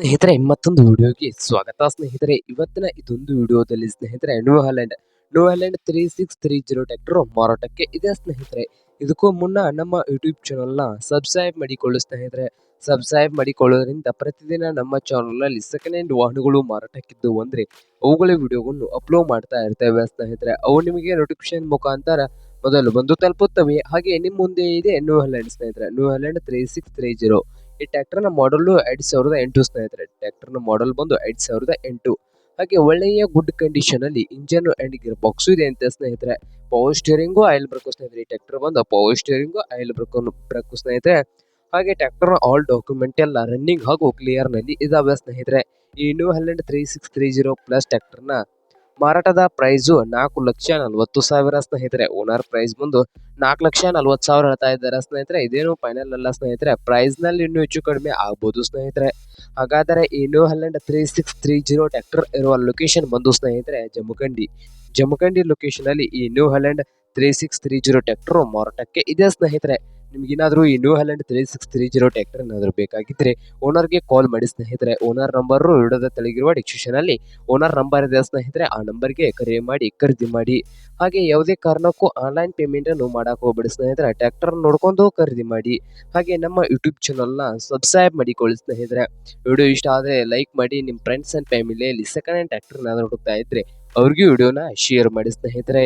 ಸ್ನೇಹಿತರೆ ಮತ್ತೊಂದು ವಿಡಿಯೋಗೆ ಸ್ವಾಗತ. ಸ್ನೇಹಿತರೆ, ಇವತ್ತಿನ ಇದೊಂದು ವಿಡಿಯೋದಲ್ಲಿ ಸ್ನೇಹಿತರೆ New Holland New Holland three six three zero tractor ಮಾರಾಟಕ್ಕೆ ಇದೆ ಸ್ನೇಹಿತರೆ. ಇದಕ್ಕೂ ಮುನ್ನ ನಮ್ಮ ಯೂಟ್ಯೂಬ್ ಚಾನಲ್ನ ಸಬ್ಸ್ಕ್ರೈಬ್ ಮಾಡಿಕೊಳ್ಳು ಸ್ನೇಹಿತರೆ. ಸಬ್ಸ್ಕ್ರೈಬ್ ಮಾಡಿಕೊಳ್ಳೋದ್ರಿಂದ ಪ್ರತಿದಿನ ನಮ್ಮ ಚಾನಲ್ನಲ್ಲಿ ಸೆಕೆಂಡ್ ಹ್ಯಾಂಡ್ ವಾಹನಗಳು ಮಾರಾಟಕ್ಕಿದ್ದು ಅಂದರೆ ಅವುಗಳ ವಿಡಿಯೋವನ್ನು ಅಪ್ಲೋಡ್ ಮಾಡ್ತಾ ಇರ್ತೇವೆ ಸ್ನೇಹಿತರೆ. ಅವು ನಿಮಗೆ ನೋಟಿಫಿಕೇಶನ್ ಮುಖಾಂತರ ಮೊದಲು ಬಂದು ತಲುಪುತ್ತವೆ. ಹಾಗೆ ನಿಮ್ಮ ಮುಂದೆ ಇದೆ ನ್ಯೂ ಹಾಲೆಂಡ್ ಸ್ನೇಹಿತರೆ. New Holland three six three zero ಈ ಟ್ಯಾಕ್ಟರ್ನ ಮಾಡಲು ಎರಡು ಸಾವಿರದ ಎಂಟು ಸ್ನೇಹಿತರೆ, ಟ್ರ್ಯಾಕ್ಟರ್ನ ಮಾಡಲ್ ಬಂದು ಎರಡ್ ಸಾವಿರದ ಎಂಟು. ಹಾಗೆ ಒಳ್ಳೆಯ ಗುಡ್ ಕಂಡೀಷನ್ ಅಲ್ಲಿ ಇಂಜನ್ ಅಂಡ್ ಗಿರ್ ಬಾಕ್ಸ್ ಇದೆ ಅಂತ ಸ್ನೇಹಿತರೆ ಪವರ್ ಸ್ಟೇರಿಂಗು ಆಯಿಲ್ ಬ್ರೇಕ್ ಸ್ನೇಹಿತರೆ, ಈ ಟ್ರ್ಯಾಕ್ಟರ್ ಬಂದು power steering oil brake brake ಸ್ನೇಹಿತರೆ. ಹಾಗೆ ಟ್ರ್ಯಾಕ್ಟರ್ನ ಆಲ್ ಡಾಕ್ಯುಮೆಂಟ್ ಎಲ್ಲ ರನ್ನಿಂಗ್ ಹಾಗೂ ಕ್ಲಿಯರ್ನಲ್ಲಿ ಇದಾವೆ ಸ್ನೇಹಿತರೆ. ಈ New Holland three six three zero plus ಟ್ರ್ಯಾಕ್ಟರ್ನ ಮಾರಾಟದ ಪ್ರೈಸು ನಾಲ್ಕು ಲಕ್ಷ ನಲ್ವತ್ತು ಸಾವಿರ ಸ್ನೇಹಿತರೆ. ಓನರ್ ಪ್ರೈಸ್ ಬಂದು ನಾಲ್ಕು ಲಕ್ಷ ನಲ್ವತ್ತು ಸಾವಿರ ಹೇಳ್ತಾ ಇದ್ದಾರೆ ಸ್ನೇಹಿತರೆ. ಇದೇನು ಫೈನಲ್ ಅಲ್ಲ ಸ್ನೇಹಿತರೆ. ಪ್ರೈಸ್ನಲ್ಲಿ ಇನ್ನೂ ಹೆಚ್ಚು ಕಡಿಮೆ ಆಗ್ಬೋದು ಸ್ನೇಹಿತರೆ. ಹಾಗಾದರೆ ಈ New Holland three six three zero tractor ಇರುವ ಲೊಕೇಶನ್ ಬಂದು ಸ್ನೇಹಿತರೆ ಜಮಖಂಡಿ. ಜಮಖಂಡಿ ಲೊಕೇಶನಲ್ಲಿ ಈ New Holland three six three zero tractor ಮಾರಾಟಕ್ಕೆ ಇದೆ ಸ್ನೇಹಿತರೆ. ನಿಮ್ಗೇನಾದ್ರೂ ಈ New Holland three six three zero tractor ಏನಾದರೂ ಬೇಕಾಗಿದ್ದರೆ ಓನರ್ಗೆ ಕಾಲ್ ಮಾಡಿ ಸ್ನೇಹಿತರೆ. ಓನರ್ ನಂಬರ್ ವಿಡಿಯೋದ ತೆಳಗಿರುವ ಡಿಸ್ಕ್ರಿಪ್ಷನ್ ಅಲ್ಲಿ ಓನರ್ ನಂಬರ್ ಇದೆ ಸ್ನೇಹಿತರೆ. ಆ ನಂಬರ್ಗೆ ಕರೆ ಮಾಡಿ, ಖರೀದಿ ಮಾಡಿ. ಹಾಗೆ ಯಾವುದೇ ಕಾರಣಕ್ಕೂ ಆನ್ಲೈನ್ ಪೇಮೆಂಟನ್ನು ಹೋಗ್ಬಿಡಿ ಹೋಗ್ಬೇಡಿ ಸ್ನೇಹಿತರೆ. ಟ್ಯಾಕ್ಟರ್ ನೋಡ್ಕೊಂಡು ಖರೀದಿ ಮಾಡಿ. ಹಾಗೆ ನಮ್ಮ ಯೂಟ್ಯೂಬ್ ಚಾನಲ್ನ ಸಬ್ಸ್ಕ್ರೈಬ್ ಮಾಡಿಕೊಳ್ಳಿ ಸ್ನೇಹಿತರೆ. ವಿಡಿಯೋ ಇಷ್ಟ ಆದರೆ ಲೈಕ್ ಮಾಡಿ. ನಿಮ್ಮ ಫ್ರೆಂಡ್ಸ್ ಆ್ಯಂಡ್ ಫ್ಯಾಮಿಲಿಯಲ್ಲಿ ಸೆಕೆಂಡ್ ಹ್ಯಾಂಡ್ ಟ್ಯಾಕ್ಟರ್ನಾದರೂ ಹುಡುಕ್ತಾ ಇದ್ದರೆ ಅವ್ರಿಗೂ ವಿಡಿಯೋನ ಶೇರ್ ಮಾಡಿ ಸ್ನೇಹಿತರೆ.